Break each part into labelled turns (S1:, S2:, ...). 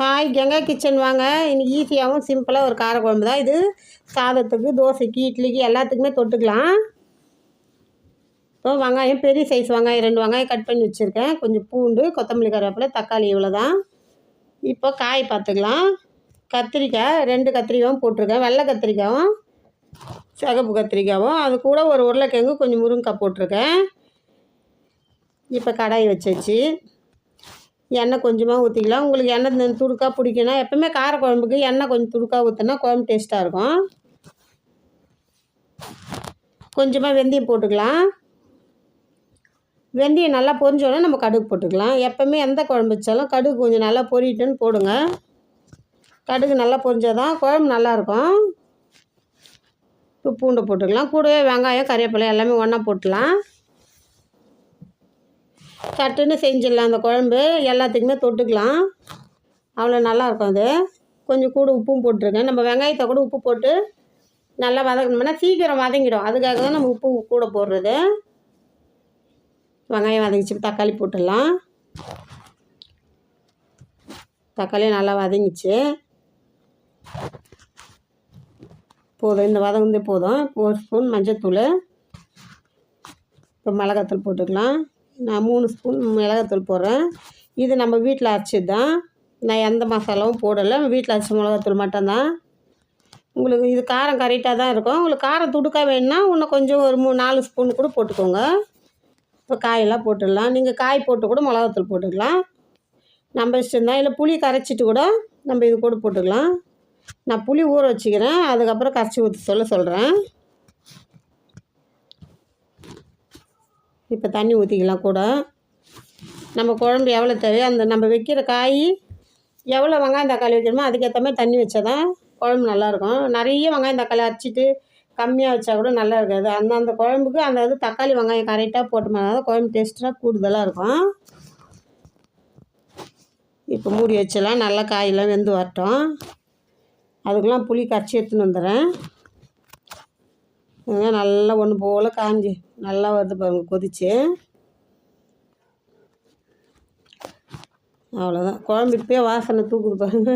S1: Hi Ganga kitchen வாங்க. இன்னைக்கு ஈஸியாகவும் சிம்பிளாக ஒரு காரக்குழம்பு தான். இது சாதத்துக்கு தோசைக்கு இட்லிக்கு எல்லாத்துக்குமே தொட்டுக்கலாம். இப்போ வெங்காயம் பெரிய சைஸ் வெங்காயம் ரெண்டு வெங்காயம் கட் பண்ணி வச்சுருக்கேன். கொஞ்சம் பூண்டு கொத்தமல்லி கருவேப்பிலை தக்காளி இவ்வளோ தான் இப்போ காய் பார்த்துக்கலாம். கத்திரிக்காய் ரெண்டு கத்திரிக்காயும் போட்டிருக்கேன். வெள்ளை கத்திரிக்காயும் சிகப்பு கத்திரிக்காயும் அது கூட ஒரு உருளைக்கிழங்கு கொஞ்சம் முருங்கைக்காய் போட்டிருக்கேன். இப்போ கடாய் வச்சாச்சு. எண்ணெய் கொஞ்சமாக ஊற்றிக்கலாம் உங்களுக்கு எண்ணெய் இந்த துடுக்கா பிடிக்குன்னா கார குழம்புக்கு எண்ணெய் கொஞ்சம் துடுக்கா ஊற்றினா குழம்பு டேஸ்ட்டாக இருக்கும். கொஞ்சமாக வெந்தயம் போட்டுக்கலாம். வெந்தயம் நல்லா பொரிஞ்சோடனே நம்ம கடுகு போட்டுக்கலாம். எப்போவுமே எந்த குழம்பு வச்சாலும் கடுகு கொஞ்சம் நல்லா பொரிட்டுன்னு போடுங்க. கடுகு நல்லா பொரிஞ்சால் தான் குழம்பு நல்லாயிருக்கும் இப்போ பூண்டை போட்டுக்கலாம். கூடவே வெங்காயம் கறிவேப்பிலை எல்லாமே ஒன்றா போட்டுலாம் சட்டுன்னு செஞ்சிடலாம் அந்த குழம்பு. எல்லாத்துக்குமே தொட்டுக்கலாம். அவ்வளோ நல்லாயிருக்கும் அது. கொஞ்சம் கூட உப்பும் போட்டிருக்கேன் நம்ம வெங்காயத்தை கூட உப்பு போட்டு நல்லா வதக்கணும்னா சீக்கிரம் வதங்கிடும். அதுக்காக தான் நம்ம உப்பு கூட போடுறது. வெங்காயம் வதங்கிச்சு. தக்காளி போட்டுடலாம். தக்காளி நல்லா வதங்கிச்சு. போதும். இந்த வதங்குந்தே போதும். ஒரு ஸ்பூன் மஞ்சத்தூள். இப்போ மிளகாத்தூள் போட்டுக்கலாம். நான் மூணு ஸ்பூன் மிளகாத்தூள் போடுறேன். இது நம்ம வீட்டில் அரைச்சது தான் நான் எந்த மசாலாவும் போடலை. வீட்டில் அரைச்ச மிளகாத்தூள் மட்டும்தான். உங்களுக்கு இது காரம் கரெக்டாக தான் இருக்கும். உங்களுக்கு காரம் துடுக்கா வேணும்னா இன்னும் கொஞ்சம் ஒரு மூணு நாலு ஸ்பூன் கூட போட்டுக்கோங்க. இப்போ காயெல்லாம் போட்டுடலாம். நீங்கள் காய் போட்டு கூட மிளகாத்தூள் போட்டுக்கலாம். நம்ம இஷ்டம் தான் இல்லை புளி கரைச்சிட்டு கூட நம்ம இது கூட போட்டுக்கலாம். நான் புளி ஊற வச்சுக்கிறேன். அதுக்கப்புறம் கரைச்சி ஊற்றி சொல்ல சொல்கிறேன் இப்போ தண்ணி ஊற்றிக்கலாம் கூட. நம்ம குழம்பு எவ்வளோ தேவையோ அந்த நம்ம வைக்கிற காய் எவ்வளோ வெங்காயம் தக்காளி வைக்கணுமோ அதுக்கேற்ற மாதிரி தண்ணி வச்சா தான் குழம்பு நல்லாயிருக்கும் நிறைய வெங்காயம் தக்காளி அரைச்சிட்டு கம்மியாக வச்சா கூட நல்லா இருக்காது. அந்த அந்த குழம்புக்கு அந்த இது தக்காளி வெங்காயம் கரெக்டாக போட்டோம்னா தான் குழம்பு டேஸ்ட்டாக கூடுதலாக இருக்கும். இப்போ மூடி வச்சலாம் நல்லா காயெல்லாம் வெந்து வரட்டும். அதுக்கெலாம் புளி கரைச்சி எடுத்துன்னு வந்துடுறேன். நல்லா ஒன்று போல் காஞ்சி நல்லா வருது பாருங்கள் கொதிச்சு. அவ்வளோதான் குழம்பு இப்போயே வாசனை தூக்குது பாருங்க.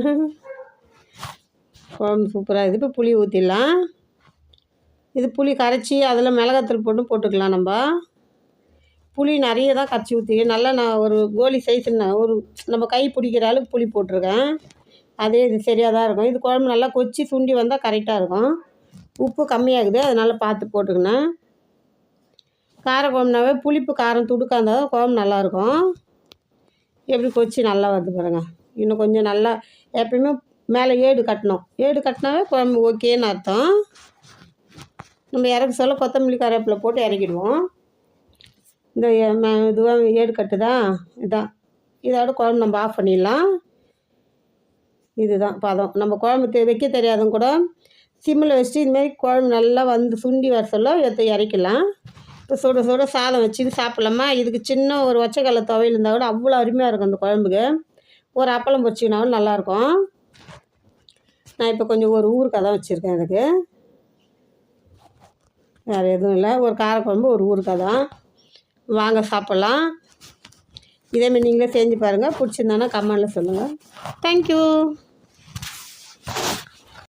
S1: குழம்பு சூப்பராக இது இப்போ புளி ஊற்றிடலாம் இது புளி கரைச்சி அதில் மிளகாத்தூள் போட்டு போட்டுக்கலாம் நம்ம. புளி நிறைய தான் கரைச்சி ஊற்றி நல்லா நான் ஒரு கோலி சைஸ் ஒரு நம்ம கை பிடிக்கிற அளவுக்கு புளி போட்டிருக்கேன். அதே இது சரியாக தான் இருக்கும். இது குழம்பு நல்லா கொச்சி சுண்டி வந்தால் கரெக்டாக இருக்கும். உப்பு கம்மியாகுது அதனால் பார்த்து போட்டுக்கணும் கார குழம்புனாவே புளிப்பு காரம் துடுக்காக இருந்தால் தான் குழம்பு நல்லாயிருக்கும் எப்படி கொச்சி நல்லா வருது பாருங்க. இன்னும் கொஞ்சம் நல்லா எப்பயுமே மேலே ஏடு கட்டணும். ஏடு கட்டினாவே குழம்பு ஓகேன்னு அர்த்தம். நம்ம இறக்க சொல்ல கொத்தமல்லி கருவேப்பிலை போட்டு இறக்கிடுவோம். இந்த இதுவாக ஏடு கட்டுதா? இதான் இதோட குழம்பு நம்ம ஆஃப் பண்ணிடலாம். இதுதான் பதம். நம்ம குழம்பு தெ வைக்க தெரியாதவங்க கூட. சிம்மில் வச்சுட்டு இதுமாரி குழம்பு நல்லா வந்து சுண்டி வர சொல்ல எடுத்து இறக்கலாம் இப்போ சுட சுட சாதம் வச்சு சாப்பிட்லாமா? இதுக்கு சின்ன ஒரு ஒச்சக்கடலை துவையல் இருந்தால் கூட அவ்வளோ அருமையாக இருக்கும் அந்த குழம்புக்கு. ஒரு அப்பளம் பொரிச்சிங்கனாலும் நல்லாயிருக்கும் நான் இப்போ கொஞ்சம் ஒரு ஊருக்காக தான் வச்சுருக்கேன் அதுக்கு. வேறு எதுவும் இல்லை. ஒரு காரக்குழம்பு ஒரு ஊருக்காக தான். வாங்க சாப்பிட்லாம். இதேமாரி நீங்களே செஞ்சு பாருங்கள் பிடிச்சிருந்தானா கமெண்டில் சொல்லுங்கள் தேங்க்யூ